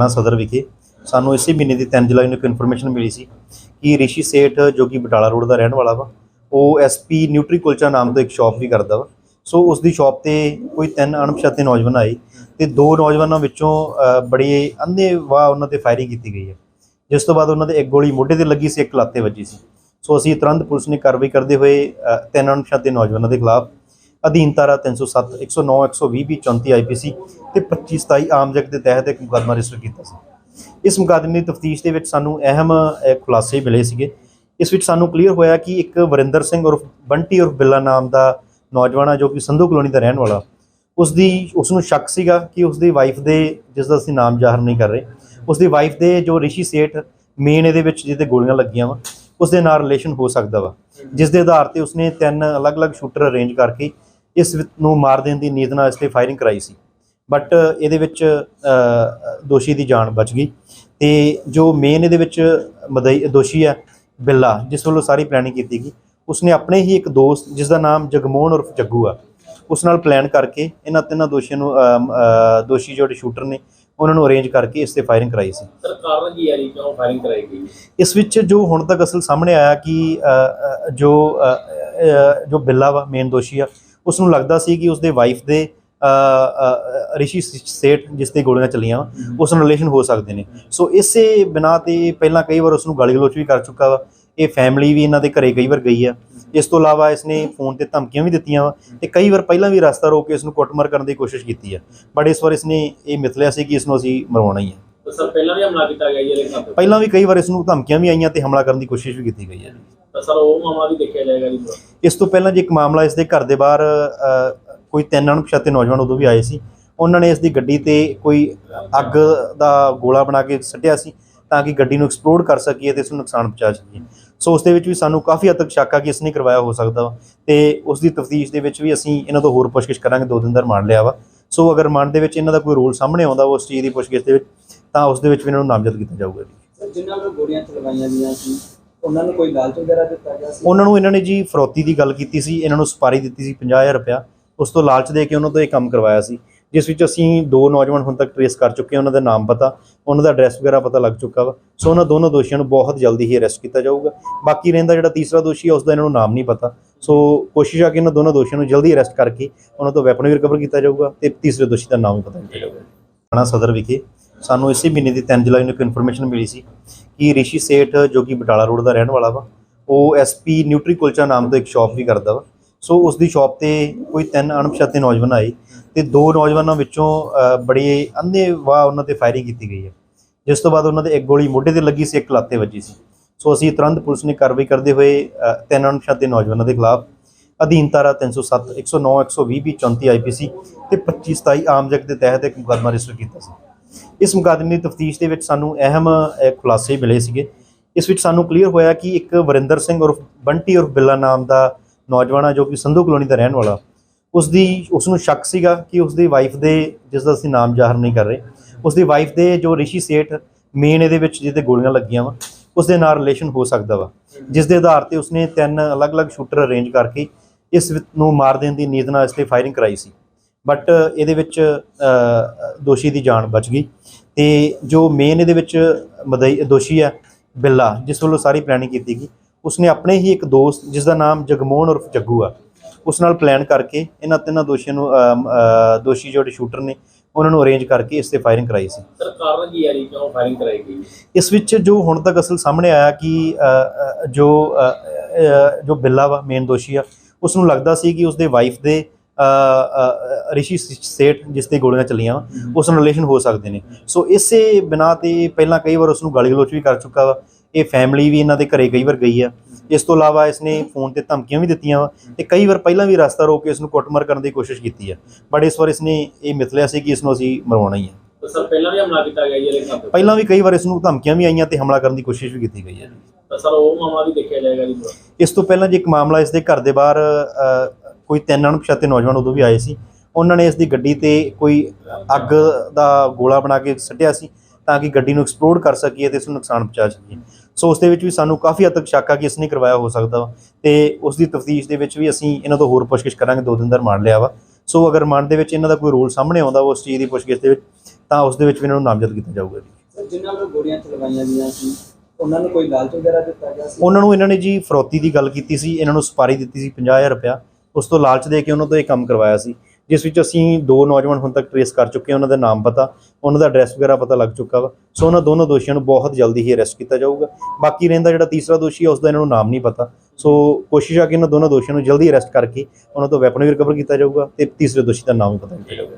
ਥਾਣਾ ਸਦਰ ਵਿਖੇ। ਸਾਨੂੰ ਇਸੇ ਮਹੀਨੇ ਦੀ 3 ਜੁਲਾਈ ਨੂੰ ਇੱਕ ਇਨਫੋਰਮੇਸ਼ਨ ਮਿਲੀ ਸੀ ਕਿ ਰਿਸ਼ੀ ਸੇਠ, ਜੋ ਕਿ ਬਟਾਲਾ ਰੋਡ ਦਾ ਰਹਿਣ ਵਾਲਾ ਵਾ, ਉਹ ਐਸਪੀ ਨਿਊਟਰੀ ਕੁਲਚਾ ਨਾਮ ਤੋਂ ਇੱਕ ਸ਼ਾਪ ਵੀ ਕਰਦਾ ਵਾ। ਸੋ ਉਸ ਦੀ ਸ਼ਾਪ ਤੇ ਕੋਈ ਤਿੰਨ ਅਣਪਛਾਤੇ ਨੌਜਵਾਨ ਆਏ ਤੇ ਦੋ ਨੌਜਵਾਨਾਂ ਵਿੱਚੋਂ ਬੜੀ ਬੜੇ ਅੰਨ੍ਹੇਵਾਹ ਉਹਨਾਂ ਤੇ ਫਾਇਰਿੰਗ ਕੀਤੀ ਗਈ ਹੈ। ਜਿਸ ਤੋਂ ਬਾਅਦ ਉਹਨਾਂ ਦੇ ਇੱਕ ਗੋਲੀ ਮੋਢੇ ਤੇ ਲੱਗੀ ਸੀ, ਇੱਕ ਲੱਤੇ ਵੱਜੀ ਸੀ। ਸੋ ਅਸੀਂ ਤੁਰੰਤ ਪੁਲਿਸ ਨੇ ਕਾਰਵਾਈ ਕਰਦੇ ਹੋਏ ਤਿੰਨ ਅਣਪਛਾਤੇ ਨੌਜਵਾਨਾਂ ਦੇ ਖਿਲਾਫ ਅਧੀਨ ਧਾਰਾ 307 109 120 ਵੀ 34 ਆਈਪੀਸੀ ਤੇ 25 27 ਆਮ ਜਗ ਦੇ ਤਹਿਤ ਇੱਕ ਮੁਕੱਦਮਾ ਰਜਿਸਟਰ ਕੀਤਾ ਸੀ। ਇਸ ਮੁਕੱਦਮੇ ਦੀ ਤਫਤੀਸ਼ ਦੇ ਵਿੱਚ ਸਾਨੂੰ ਅਹਿਮ ਖੁਲਾਸੇ ਮਿਲੇ ਸੀਗੇ। ਇਸ ਵਿੱਚ ਸਾਨੂੰ ਕਲੀਅਰ ਹੋਇਆ ਕਿ ਇੱਕ ਵਰਿੰਦਰ ਸਿੰਘ ਉਰਫ ਬੰਟੀ ਉਰਫ ਬਿੱਲਾ ਨਾਮ ਦਾ ਨੌਜਵਾਨ ਆ, ਜੋ ਕਿ ਸੰਧੂ ਕਲੋਨੀ ਦਾ ਰਹਿਣ ਵਾਲਾ ਉਸ ਦੀ ਉਸ ਨੂੰ ਸ਼ੱਕ ਸੀਗਾ ਕਿ ਉਸ ਦੀ ਵਾਈਫ ਦੇ, ਜਿਸ ਦਾ ਅਸੀਂ ਨਾਮ ਜ਼ਾਹਰ ਨਹੀਂ ਕਰ ਰਹੇ ਉਸ ਦੀ ਵਾਈਫ ਦੇ ਜੋ ਰਿਸ਼ੀ ਸੇਠ ਮੇਨ ਇਹਦੇ ਵਿੱਚ ਜਿਹਦੇ ਗੋਲੀਆਂ ਲੱਗੀਆਂ ਵਾ ਉਸ ਦੇ ਨਾਲ ਰਿਲੇਸ਼ਨ ਹੋ ਸਕਦਾ ਵਾ। ਜਿਸ ਦੇ ਆਧਾਰ ਤੇ ਉਸਨੇ ਤਿੰਨ ਅਲੱਗ-ਅਲੱਗ ਸ਼ੂਟਰ ਅਰੇਂਜ ਕਰਕੇ ਇਸ ਨੂੰ ਮਾਰ ਦੇਣ ਦੀ ਨੀਅਤ ਨਾਲ ਇਸ ਤੇ ਫਾਇਰਿੰਗ ਕਰਾਈ ਸੀ। ਬਟ ਇਹਦੇ ਵਿੱਚ ਦੋਸ਼ੀ ਦੀ ਜਾਨ ਬਚ ਗਈ। ਤੇ ਜੋ ਮੇਨ ਇਹਦੇ ਵਿੱਚ ਮਦਈ ਦੋਸ਼ੀ ਹੈ ਬਿੱਲਾ ਜਿਸ ਵੱਲੋਂ ਸਾਰੀ ਪਲੈਨਿੰਗ ਕੀਤੀ ਗਈ ਉਸਨੇ ਆਪਣੇ ਹੀ ਇੱਕ ਦੋਸਤ ਜਿਸ ਦਾ ਨਾਮ ਜਗਮੋਹਨ ਉਰਫ ਜੱਗੂ ਆ ਉਸ ਨਾਲ ਪਲਾਨ ਕਰਕੇ ਇਹਨਾਂ ਤਿੰਨਾਂ ਦੋਸ਼ੀਆਂ ਨੂੰ ਦੋਸ਼ੀ ਜਿਹੜੇ ਸ਼ੂਟਰ ਨੇ ਉਹਨਾਂ ਨੂੰ ਅਰੇਂਜ ਕਰਕੇ ਇਸ ਤੇ ਫਾਇਰਿੰਗ ਕਰਾਈ ਸੀ। ਸਰ ਕਾਰਨ ਕੀ ਹੈ ਜੀ ਕਿਉਂ ਫਾਇਰਿੰਗ ਕਰਾਈ ਗਈ? ਇਸ ਵਿੱਚ ਜੋ ਹੁਣ ਤੱਕ ਅਸਲ ਸਾਹਮਣੇ ਆਇਆ ਕਿ ਜੋ ਜੋ ਬਿੱਲਾ ਵਾ ਮੇਨ ਦੋਸ਼ੀ ਆ ਉਸ ਨੂੰ ਲੱਗਦਾ ਸੀ ਕਿ ਉਸਦੇ ਵਾਈਫ ਦੇ ਅ, ਅ, ਰਿਸ਼ੀ ਸੇਠ ਜਿਸ ਤੇ ਗੋਲੀਆਂ ਚੱਲੀਆਂ ਉਸ ਨਾਲ ਰਿਲੇਸ਼ਨ ਹੋ ਸਕਦੇ ਨੇ। ਸੋ ਇਸੇ ਬਿਨਾ ਤੇ ਪਹਿਲਾਂ ਕਈ ਵਾਰ ਉਸ ਨੂੰ ਗਾਲੀ ਗਲੋਚ ਵੀ ਕਰ ਚੁੱਕਾ ਵਾ। ਇਹ ਫੈਮਿਲੀ ਵੀ ਇਹਨਾਂ ਦੇ ਘਰੇ ਕਈ ਵਾਰ ਗਈ ਆ। ਇਸ ਤੋਂ ਇਲਾਵਾ ਇਸਨੇ ਫੋਨ ਤੇ ਧਮਕੀਆਂ ਵੀ ਦਿੱਤੀਆਂ ਵਾ ਤੇ ਕਈ ਵਾਰ ਪਹਿਲਾਂ ਵੀ ਰਸਤਾ ਰੋਕ ਕੇ ਇਸ ਨੂੰ ਕੁੱਟਮਾਰ ਕਰਨ ਦੀ ਕੋਸ਼ਿਸ਼ ਕੀਤੀ ਆ। ਬਟ ਇਸ ਵਾਰ ਇਸਨੇ ਇਹ ਮਿਥਲਿਆ ਸੀ ਕਿ ਇਸ ਨੂੰ ਅਸੀਂ ਮਰਵਾਉਣਾ ਹੀ ਤਾਂ ਸਰ ਪਹਿਲਾਂ ਵੀ ਹਮਲਾ ਕੀਤਾ ਗਿਆ ਜੀ ਪਹਿਲਾਂ ਵੀ ਕਈ ਵਾਰ ਇਸ ਨੂੰ ਧਮਕੀਆਂ ਵੀ ਆਈਆਂ ਤੇ ਹਮਲਾ ਕਰਨ ਦੀ ਕੋਸ਼ਿਸ਼ ਵੀ ਕੀਤੀ ਗਈ ਹੈ ਤਾਂ ਸਰ ਉਹ ਮਾਮਲਾ ਵੀ ਦੇਖਿਆ ਜਾਏਗਾ ਜੀ ਇਸ ਤੋਂ ਪਹਿਲਾਂ ਜੀ ਇੱਕ ਮਾਮਲਾ ਇਸ ਦੇ ਘਰ ਦੇ ਬਾਹਰ ਅ, ਕੋਈ ਤਿੰਨ ਅਣਪਛਾਤੇ ਨੌਜਵਾਨ ਉਦੋਂ ਵੀ ਆਏ ਸੀ। ਉਹਨਾਂ ਨੇ ਇਸ ਦੀ ਗੱਡੀ ਤੇ ਕੋਈ ਅੱਗ ਦਾ ਗੋਲਾ ਬਣਾ ਕੇ ਸੱਟਿਆ ਸੀ ਤਾਂ ਕਿ ਗੱਡੀ ਨੂੰ ਐਕਸਪਲੋਡ ਕਰ ਸਕੀਏ ਤੇ ਇਸ ਨੂੰ ਨੁਕਸਾਨ ਪਹੁੰਚਾ ਸਕੀਏ। ਸੋ ਉਸ ਦੇ ਵਿੱਚ ਵੀ ਸਾਨੂੰ ਕਾਫੀ ਹੱਦ ਤੱਕ ਸ਼ੱਕ ਆ ਕਿ ਇਸ ਨੇ ਕਰਵਾਇਆ ਹੋ ਸਕਦਾ ਵਾ ਤੇ ਉਸ ਦੀ ਤਫਤੀਸ਼ ਦੇ ਵਿੱਚ ਵੀ ਅਸੀਂ ਇਹਨਾਂ ਤੋਂ ਹੋਰ ਪੁੱਛਗਿੱਛ ਕਰਾਂਗੇ ਦੋ ਦਿਨ ਦਾ ਰਿਮਾਂਡ ਲਿਆ ਵਾ। ਸੋ ਅਗਰ ਰਿਮਾਂਡ ਦੇ ਵਿੱਚ ਇਹਨਾਂ ਦਾ ਕੋਈ ਰੋਲ ਸਾਹਮਣੇ ਆਉਂਦਾ ਉਸ ਚੀਜ਼ ਦੀ ਪੁੱਛਗਿੱਛ ਦੇ ਵਿੱਚ ਤਾਂ ਉਸ ਦੇ ਵਿੱਚ ਵੀ ਇਹਨਾਂ ਨੂੰ ਨਾਮਜ਼ਦ ਕੀਤਾ ਜਾਊਗਾ ਜੀ। ਜਿਨ੍ਹਾਂ ਨੂੰ ਗੋਲੀਆਂ ਚਲਵਾਈਆਂ ਗਈਆਂ ਸੀ ਉਹਨਾਂ ਨੂੰ ਕੋਈ ਲਾਲਚ ਵਗੈਰਾ ਦਿੱਤਾ ਗਿਆ ਸੀ? ਉਹਨਾਂ ਨੂੰ ਇਹਨਾਂ ਨੇ ਜੀ ਫਰੋਤੀ ਦੀ ਗੱਲ ਕੀਤੀ ਸੀ, ਇਹਨਾਂ ਨੂੰ ਸਪਾਰੀ ਦਿੱਤੀ ਸੀ 50000 ਰੁਪਇਆ। ਉਸ ਤੋਂ ਲਾਲਚ ਦੇ ਕੇ ਉਹਨਾਂ ਤੋਂ ਇਹ ਕੰਮ ਕਰਵਾਇਆ ਸੀ। ਜਿਸ ਵਿੱਚ ਅਸੀਂ ਦੋ ਨੌਜਵਾਨ ਹੁਣ ਤੱਕ ਟ੍ਰੇਸ ਕਰ ਚੁੱਕੇ ਹਾਂ, ਉਹਨਾਂ ਦਾ ਨਾਮ ਪਤਾ, ਉਹਨਾਂ ਦਾ ਐਡਰੈਸ ਵਗੈਰਾ ਪਤਾ ਲੱਗ ਚੁੱਕਾ ਵਾ। ਸੋ ਉਹਨਾਂ ਦੋਨੋਂ ਦੋਸ਼ੀਆਂ ਨੂੰ ਬਹੁਤ ਜਲਦੀ ਹੀ ਅਰੈਸਟ ਕੀਤਾ ਜਾਊਗਾ। ਬਾਕੀ ਰਹਿੰਦਾ ਜਿਹੜਾ ਤੀਸਰਾ ਦੋਸ਼ੀ ਹੈ ਉਸ ਦਾ ਇਹਨਾਂ ਨੂੰ ਨਾਮ ਨਹੀਂ ਪਤਾ। ਸੋ ਕੋਸ਼ਿਸ਼ ਆ ਕਿ ਇਹਨਾਂ ਦੋਨੋਂ ਦੋਸ਼ੀਆਂ ਨੂੰ ਜਲਦੀ ਅਰੈਸਟ ਕਰਕੇ ਉਹਨਾਂ ਤੋਂ ਵੈਪਨ ਵੀ ਰਿਕਵਰ ਕੀਤਾ ਜਾਊਗਾ ਤੇ ਤੀਸਰੇ ਦੋਸ਼ੀ ਦਾ ਨਾਮ ਵੀ ਪਤਾ ਕੀਤਾ ਜਾਊਗਾ। ਥਾਣਾ ਸਦਰ ਵਿਖੇ ਸਾਨੂੰ ਇਸੇ ਮਹੀਨੇ ਦੀ 3 ਜੁਲਾਈ ਨੂੰ ਇੱਕ ਇਨਫੋਰਮੇਸ਼ਨ ਮਿਲੀ ਸੀ ਕਿ ਰਿਸ਼ੀ ਸੇਠ, ਜੋ ਕਿ ਬਟਾਲਾ ਰੋਡ ਦਾ ਰਹਿਣ ਵਾਲਾ ਵਾ, ਉਹ ਐਸਪੀ ਨਿਊਟਰੀ ਕੁਲਚਾ ਨਾਮ ਤੋਂ ਇੱਕ ਸ਼ਾਪ ਵੀ ਕਰਦਾ ਵਾ। ਸੋ ਉਸ ਦੀ ਸ਼ਾਪ ਤੇ ਕੋਈ ਤਿੰਨ ਅਣਪਛਾਤੇ ਨੌਜਵਾਨ ਆਏ ਤੇ ਦੋ ਨੌਜਵਾਨਾਂ ਵਿੱਚੋਂ ਬੜੀ ਬੜੇ ਅੰਨ੍ਹੇਵਾਹ ਉਹਨਾਂ ਤੇ ਫਾਇਰਿੰਗ ਕੀਤੀ ਗਈ ਹੈ। ਜਿਸ ਤੋਂ ਬਾਅਦ ਉਹਨਾਂ ਦੇ ਇੱਕ ਗੋਲੀ ਮੋਢੇ ਤੇ ਲੱਗੀ ਸੀ, ਇੱਕ ਲੱਤੇ ਵੱਜੀ ਸੀ। ਸੋ ਅਸੀਂ ਤੁਰੰਤ ਪੁਲਿਸ ਨੇ ਕਾਰਵਾਈ ਕਰਦੇ ਹੋਏ ਤਿੰਨ ਅਣਪਛਾਤੇ ਨੌਜਵਾਨਾਂ ਦੇ ਖਿਲਾਫ ਅਧੀਨ ਧਾਰਾ 307 109 120 ਵੀ 34 ਆਈਪੀਸੀ ਤੇ 25 27 ਆਮ ਜਗ ਦੇ ਤਹਿਤ ਇੱਕ ਮੁਕੱਦਮਾ ਰਜਿਸਟਰ ਕੀਤਾ ਸੀ। ਇਸ ਮੁਕੱਦਮੇ ਦੀ ਤਫਤੀਸ਼ ਦੇ ਵਿੱਚ ਸਾਨੂੰ ਅਹਿਮ ਖੁਲਾਸੇ ਮਿਲੇ ਸੀਗੇ। ਇਸ ਵਿੱਚ ਸਾਨੂੰ ਕਲੀਅਰ ਹੋਇਆ ਕਿ ਇੱਕ ਵਰਿੰਦਰ ਸਿੰਘ ਉਰਫ ਬੰਟੀ ਉਰਫ ਬਿੱਲਾ ਨਾਮ ਦਾ ਨੌਜਵਾਨ ਆ, ਜੋ ਕਿ ਸੰਧੂ ਕਲੋਨੀ ਦਾ ਰਹਿਣ ਵਾਲਾ। ਉਸ ਦੀ ਉਸ ਨੂੰ ਸ਼ੱਕ ਸੀਗਾ ਕਿ ਉਸ ਦੀ ਵਾਈਫ ਦੇ, ਜਿਸ ਦਾ ਅਸੀਂ ਨਾਮ ਜ਼ਾਹਰ ਨਹੀਂ ਕਰ ਰਹੇ ਉਸ ਦੀ ਵਾਈਫ ਦੇ ਜੋ ਰਿਸ਼ੀ ਸੇਠ ਮੇਨ ਇਹਦੇ ਵਿੱਚ ਜਿਹਦੇ ਗੋਲੀਆਂ ਲੱਗੀਆਂ ਵਾ ਉਸ ਦੇ ਨਾਲ ਰਿਲੇਸ਼ਨ ਹੋ ਸਕਦਾ ਵਾ। ਜਿਸ ਦੇ ਆਧਾਰ ਤੇ ਉਸਨੇ ਤਿੰਨ ਅਲੱਗ-ਅਲੱਗ ਸ਼ੂਟਰ ਅਰੇਂਜ ਕਰਕੇ ਇਸ ਵਿ- ਨੂੰ ਮਾਰ ਦੇਣ ਦੀ ਨੀਅਤ ਨਾਲ ਇਸ ਤੇ ਫਾਇਰਿੰਗ ਕਰਾਈ ਸੀ। ਬਟ ਇਹਦੇ ਵਿੱਚ ਦੋਸ਼ੀ ਦੀ ਜਾਨ ਬਚ ਗਈ। ਤੇ ਜੋ ਮੇਨ ਇਹਦੇ ਵਿੱਚ ਮਦਈ ਦੋਸ਼ੀ ਹੈ ਬਿੱਲਾ ਜਿਸ ਵੱਲੋਂ ਸਾਰੀ ਪਲੈਨਿੰਗ ਕੀਤੀ ਗਈ ਉਸਨੇ ਆਪਣੇ ਹੀ ਇੱਕ ਦੋਸਤ ਜਿਸ ਦਾ ਨਾਮ ਜਗਮੋਹਨ ਉਰਫ ਜੱਗੂ ਆ ਉਸ ਨਾਲ ਪਲਾਨ ਕਰਕੇ ਇਹਨਾਂ ਤਿੰਨਾਂ ਦੋਸ਼ੀਆਂ ਨੂੰ ਦੋਸ਼ੀ ਜਿਹੜੇ ਸ਼ੂਟਰ ਨੇ ਉਹਨਾਂ ਨੂੰ ਅਰੇਂਜ ਕਰਕੇ ਇਸ ਤੇ ਫਾਇਰਿੰਗ ਕਰਾਈ ਸੀ। ਸਰ ਕਾਰਨ ਕੀ ਹੈ ਜੀ ਕਿਉਂ ਫਾਇਰਿੰਗ ਕਰਾਈ ਗਈ? ਇਸ ਵਿੱਚ ਜੋ ਹੁਣ ਤੱਕ ਅਸਲ ਸਾਹਮਣੇ ਆਇਆ ਕਿ ਜੋ ਜੋ ਬਿੱਲਾ ਵਾ ਮੇਨ ਦੋਸ਼ੀ ਆ ਉਸ ਨੂੰ ਲੱਗਦਾ ਸੀ ਕਿ ਉਸਦੇ ਵਾਈਫ ਦੇ ਰਿਸ਼ੀ ਸੇਠ ਜਿਸ ਤੇ ਗੋਲੀਆਂ ਚੱਲੀਆਂ ਵਾ, ਉਸ ਨਾਲ ਰਿਲੇਸ਼ਨ ਹੋ ਸਕਦੇ ਨੇ। ਸੋ ਇਸੇ ਬਿਨਾ ਤੇ ਪਹਿਲਾਂ ਕਈ ਵਾਰ ਉਸ ਨੂੰ ਗਾਲੀ ਗਲੋਚ ਵੀ ਕਰ ਚੁੱਕਾ ਵਾ। ਇਹ ਫੈਮਿਲੀ ਵੀ ਇਹਨਾਂ ਦੇ ਘਰੇ ਕਈ ਵਾਰ ਗਈ ਆ। ਇਸ ਤੋਂ ਇਲਾਵਾ ਇਸਨੇ ਫੋਨ ਤੇ ਧਮਕੀਆਂ ਵੀ ਦਿੱਤੀਆਂ ਵਾ ਤੇ ਕਈ ਵਾਰ ਪਹਿਲਾਂ ਵੀ ਰਸਤਾ ਰੋਕ ਕੇ ਇਸ ਨੂੰ ਕੁੱਟਮਾਰ ਕਰਨ ਦੀ ਕੋਸ਼ਿਸ਼ ਕੀਤੀ ਆ। ਬਟ ਇਸ ਵਾਰ ਇਸਨੇ ਇਹ ਮਿਥਲਿਆ ਸੀ ਕਿ ਇਸ ਨੂੰ ਅਸੀਂ ਮਰਵਾਉਣਾ ਹੀ ਹੈ ਸਰ ਪਹਿਲਾਂ ਵੀ ਹਮਲਾ ਕੀਤਾ ਗਿਆ ਜੀ ਤੇ ਪਹਿਲਾਂ ਵੀ ਕਈ ਵਾਰ ਇਸ ਨੂੰ ਧਮਕੀਆਂ ਵੀ ਆਈਆਂ ਤੇ ਹਮਲਾ ਕਰਨ ਦੀ ਕੋਸ਼ਿਸ਼ ਵੀ ਕੀਤੀ ਗਈ ਹੈ ਸਰ ਉਹ ਮਾਮਲਾ ਵੀ ਦੇਖਿਆ ਜਾਏਗਾ ਜੀ। ਇਸ ਤੋਂ ਪਹਿਲਾਂ ਜੀ ਇੱਕ ਮਾਮਲਾ ਇਸ ਦੇ ਘਰ ਦੇ ਬਾਹਰ ਕੋਈ ਤਿੰਨ ਅਣਪਛਾਤੇ ਨੌਜਵਾਨ ਉਦੋਂ ਵੀ ਆਏ ਸੀ। ਉਹਨਾਂ ਨੇ ਇਸ ਦੀ ਗੱਡੀ ਤੇ ਕੋਈ ਅੱਗ ਦਾ ਗੋਲਾ ਬਣਾ ਕੇ ਸੱਟਿਆ ਸੀ ਤਾਂ ਕਿ ਗੱਡੀ ਨੂੰ ਐਕਸਪਲੋਡ ਕਰ ਸਕੀਏ ਤੇ ਇਸ ਨੂੰ ਨੁਕਸਾਨ ਪਹੁੰਚਾ ਸਕੀਏ। ਸੋ ਉਸ ਦੇ ਵਿੱਚ ਵੀ ਸਾਨੂੰ ਕਾਫੀ ਹੱਦ ਤੱਕ ਸ਼ੱਕ ਆ ਕਿ ਇਸ ਨੇ ਕਰਵਾਇਆ ਹੋ ਸਕਦਾ ਤੇ ਉਸ ਦੀ ਤਫਤੀਸ਼ ਦੇ ਵਿੱਚ ਵੀ ਅਸੀਂ ਇਹਨਾਂ ਤੋਂ ਹੋਰ ਪੁੱਛਗਿੱਛ ਕਰਾਂਗੇ ਦੋ ਦਿਨ ਦਾ ਰਿਮਾਂਡ ਲਿਆ ਵਾ। ਸੋ ਅਗਰ ਰਿਮਾਂਡ ਦੇ ਵਿੱਚ ਇਹਨਾਂ ਦਾ ਕੋਈ ਰੋਲ ਸਾਹਮਣੇ ਆਉਂਦਾ ਉਸ ਚੀਜ਼ ਦੀ ਪੁੱਛਗਿੱਛ ਦੇ ਵਿੱਚ ਤਾਂ ਉਸ ਦੇ ਵਿੱਚ ਵੀ ਇਹਨਾਂ ਨੂੰ ਨਾਮਜ਼ਦ ਕੀਤਾ ਜਾਊਗਾ ਜੀ। ਜਿਨ੍ਹਾਂ ਨੂੰ ਗੋਲੀਆਂ ਚਲਵਾਈਆਂ ਗਈਆਂ ਸੀ ਉਹਨਾਂ ਨੂੰ ਕੋਈ ਲਾਲਚ ਵਗੈਰਾ ਦਿੱਤਾ ਗਿਆ ਸੀ? ਉਹਨਾਂ ਨੂੰ ਇਹਨਾਂ ਨੇ ਜੀ ਫਰੋਤੀ ਦੀ ਗੱਲ ਕੀਤੀ ਸੀ ਇਹਨਾਂ ਨੂੰ ਸਪਾਰੀ ਦਿੱਤੀ ਸੀ 50000 ਰੁਪਇਆ। ਉਸ ਤੋਂ ਲਾਲਚ ਦੇ ਕੇ ਉਹਨਾਂ ਤੋਂ ਇਹ ਕੰਮ ਕਰਵਾਇਆ ਸੀ, ਜਿਸ ਵਿੱਚ ਅਸੀਂ ਦੋ ਨੌਜਵਾਨ ਹੁਣ ਤੱਕ ਟ੍ਰੇਸ ਕਰ ਚੁੱਕੇ ਹਾਂ, ਉਹਨਾਂ ਦਾ ਨਾਮ ਪਤਾ, ਉਹਨਾਂ ਦਾ ਐਡਰੈਸ ਵਗੈਰਾ ਪਤਾ ਲੱਗ ਚੁੱਕਾ ਵਾ, ਸੋ ਉਹਨਾਂ ਦੋਨੋਂ ਦੋਸ਼ੀਆਂ ਨੂੰ ਬਹੁਤ ਜਲਦੀ ਹੀ ਅਰੈਸਟ ਕੀਤਾ ਜਾਊਗਾ। ਬਾਕੀ ਰਹਿੰਦਾ ਜਿਹੜਾ ਤੀਸਰਾ ਦੋਸ਼ੀ ਹੈ ਉਸ ਦਾ ਇਹਨਾਂ ਨੂੰ ਨਾਮ ਨਹੀਂ ਪਤਾ, ਸੋ ਕੋਸ਼ਿਸ਼ ਆ ਕਿ ਇਹਨਾਂ ਦੋਨੋਂ ਦੋਸ਼ੀਆਂ ਨੂੰ ਜਲਦੀ ਅਰੈਸਟ ਕਰਕੇ ਉਹਨਾਂ ਤੋਂ ਵੈਪਨ ਵੀ ਰਿਕਵਰ ਕੀਤਾ ਜਾਊਗਾ ਤੇ ਤੀਸਰੇ ਦੋਸ਼ੀ ਦਾ ਨਾਮ ਵੀ ਪਤਾ ਕੀਤਾ ਜਾਊਗਾ।